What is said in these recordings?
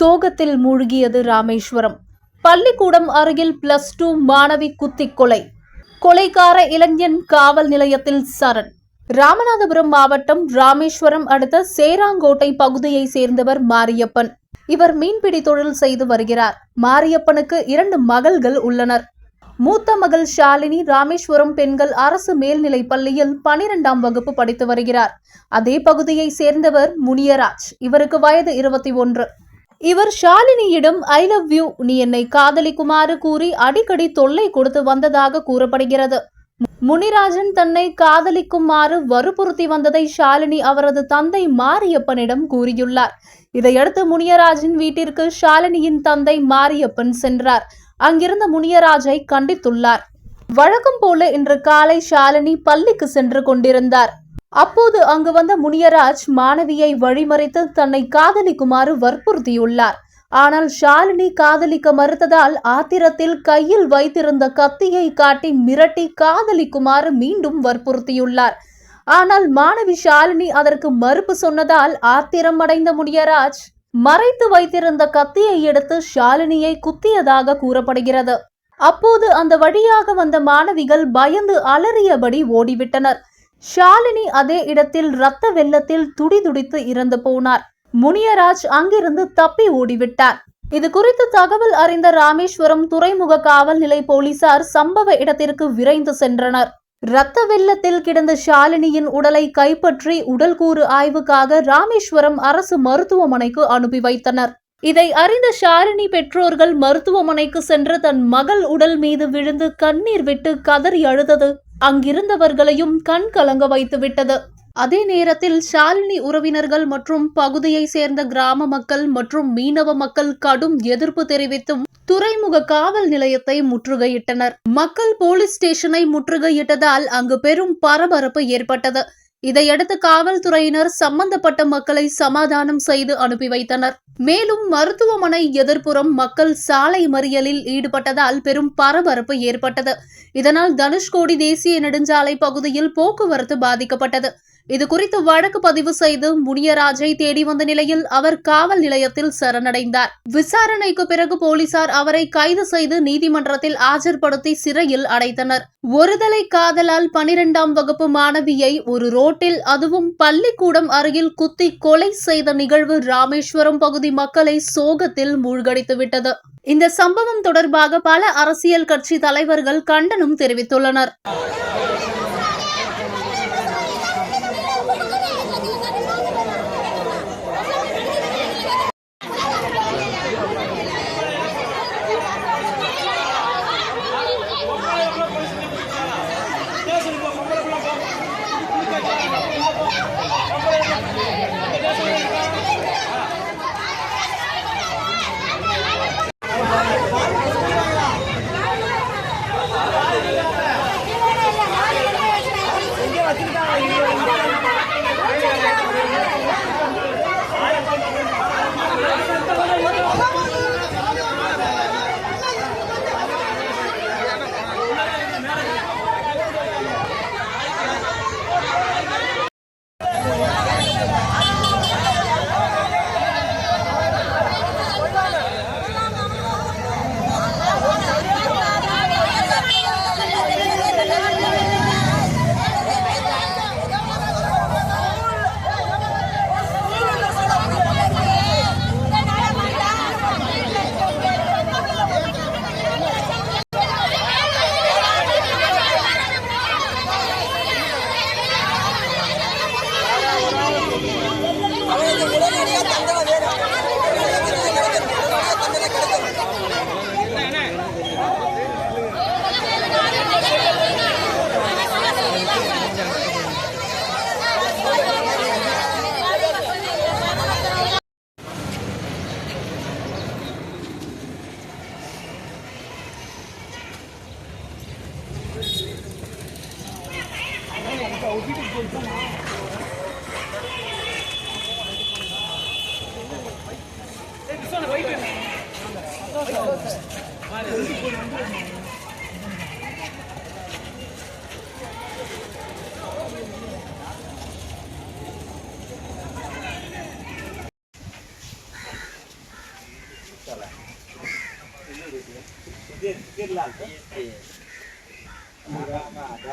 சோகத்தில் மூழ்கியது ராமேஸ்வரம். பள்ளிக்கூடம் அருகில் பிளஸ் டூ மாணவி குத்திக் கொலை கொலைக்கார இளைஞன் காவல் நிலையத்தில் சரண். ராமநாதபுரம் மாவட்டம் ராமேஸ்வரம் அடுத்த சேராங்கோட்டை பகுதியை சேர்ந்தவர் மாரியப்பன். இவர் மீன்பிடி தொழில் செய்து வருகிறார். மாரியப்பனுக்கு இரண்டு மகள்கள் உள்ளனர். மூத்த மகள் ஷாலினி ராமேஸ்வரம் பெண்கள் அரசு மேல்நிலை பள்ளியில் பனிரெண்டாம் வகுப்பு படித்து வருகிறார். அதே பகுதியை சேர்ந்தவர் முனியராஜ். இவருக்கு வயது இருபத்தி ஒன்று. இவர் ஷாலினியிடம் ஐ லவ் யூ நீ என்னை காதலிக்குமாறு கூறி அடிக்கடி தொல்லை கொடுத்து வந்ததாக கூறப்படுகிறது. முனிராஜன் தன்னை காதலிக்குமாறு வற்புறுத்தி வந்ததை ஷாலினி அவரது தந்தை மாரியப்பனிடம் கூறியுள்ளார். இதையடுத்து முனியராஜின் வீட்டிற்கு ஷாலினியின் தந்தை மாரியப்பன் சென்றார். அங்கிருந்த முனியராஜை கண்டித்துள்ளார். வழக்கம் போல இன்று காலை ஷாலினி பள்ளிக்கு சென்று கொண்டிருந்தார். அப்போது அங்கு வந்த முனியராஜ் மாணவியை வழிமறித்து தன்னை காதலிக்குமாறு வற்புறுத்தியுள்ளார். ஆனால் ஷாலினி காதலிக்க மறுத்ததால் ஆத்திரத்தில் கையில் வைத்திருந்த கத்தியை காட்டி மிரட்டி காதலிக்குமாறு மீண்டும் வற்புறுத்தியுள்ளார். ஆனால் மாணவி ஷாலினி அதற்கு மறுப்பு சொன்னதால் ஆத்திரம் அடைந்த முனியராஜ் மறைத்து வைத்திருந்த கத்தியை எடுத்து ஷாலினியை குத்தியதாக கூறப்படுகிறது. அப்போது அந்த வழியாக வந்த மாணவிகள் பயந்து அலறியபடி ஓடிவிட்டனர். ஷாலினி அதே இடத்தில் இரத்த வெள்ளத்தில் துடிதுடித்து இறந்து போனார். முனியராஜ் அங்கிருந்து தப்பி ஓடிவிட்டார். இது குறித்து தகவல் அறிந்த ராமேஸ்வரம் துறைமுக காவல் நிலை போலீசார் சம்பவ இடத்திற்கு விரைந்து சென்றனர். இரத்த வெள்ளத்தில் கிடந்த ஷாலினியின் உடலை கைப்பற்றி உடல்கூறு ஆய்வுக்காக ராமேஸ்வரம் அரசு மருத்துவமனைக்கு அனுப்பி வைத்தனர். இதை அறிந்த ஷாரினி பெற்றோர்கள் மருத்துவமனைக்கு சென்று தன் மகள் உடல் மீது விழுந்து கண்ணீர் விட்டு கதறி அழுதது. அங்கிருந்தவர்களையும் கண் கலங்க வைத்து விட்டது. அதே நேரத்தில் ஷாலினி உறவினர்கள் மற்றும் பகுதியை சேர்ந்த கிராம மக்கள் மற்றும் மீனவ மக்கள் கடும் எதிர்ப்பு தெரிவித்தும் துறைமுக காவல் நிலையத்தை முற்றுகையிட்டனர். மக்கள் போலீஸ் ஸ்டேஷனை முற்றுகையிட்டதால் அங்கு பெரும் பரபரப்பு ஏற்பட்டது. இதையடுத்து காவல்துறையினர் சம்பந்தப்பட்ட மக்களை சமாதானம் செய்து அனுப்பி வைத்தனர். மேலும் மருத்துவமனை எதிர்ப்புறம் மக்கள் சாலை மறியலில் ஈடுபட்டதால் பெரும் பரபரப்பு ஏற்பட்டது. இதனால் தனுஷ்கோடி தேசிய நெடுஞ்சாலை பகுதியில் போக்குவரத்து பாதிக்கப்பட்டது. இது குறித்து வழக்கு பதிவு செய்து முனியராஜை தேடி வந்த நிலையில் அவர் காவல் நிலையத்தில் சரணடைந்தார். விசாரணைக்கு பிறகு போலீசார் அவரை கைது செய்து நீதிமன்றத்தில் ஆஜர்படுத்தி சிறையில் அடைத்தனர். ஒருதலை காதலால் பனிரெண்டாம் வகுப்பு மாணவியை ஒரு ரோட்டில் அதுவும் பள்ளிக்கூடம் அருகில் குத்தி கொலை செய்த நிகழ்வு ராமேஸ்வரம் பகுதி மக்களை சோகத்தில் மூழ்கடித்துவிட்டது இந்த சம்பவம் தொடர்பாக பல அரசியல் கட்சி தலைவர்கள் கண்டனம் தெரிவித்துள்ளனர்.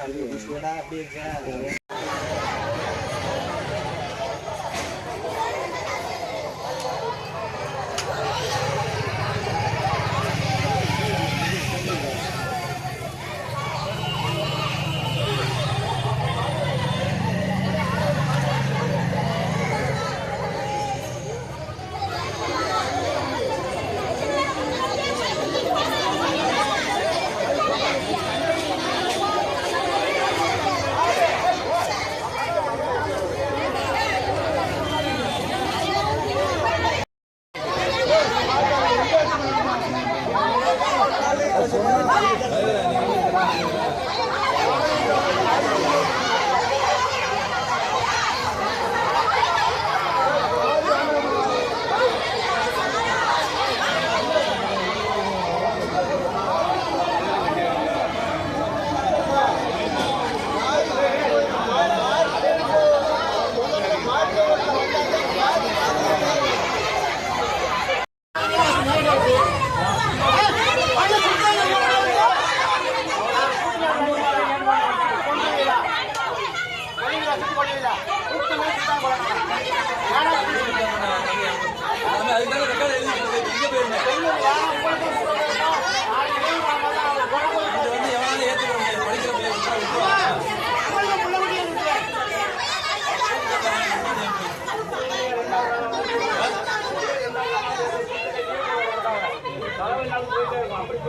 Beijar, tá beijar.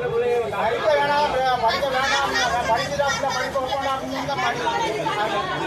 படிக்க வேணாம் படிக்க வேணாம் படிக்கிறா படிக்க வைக்கணும்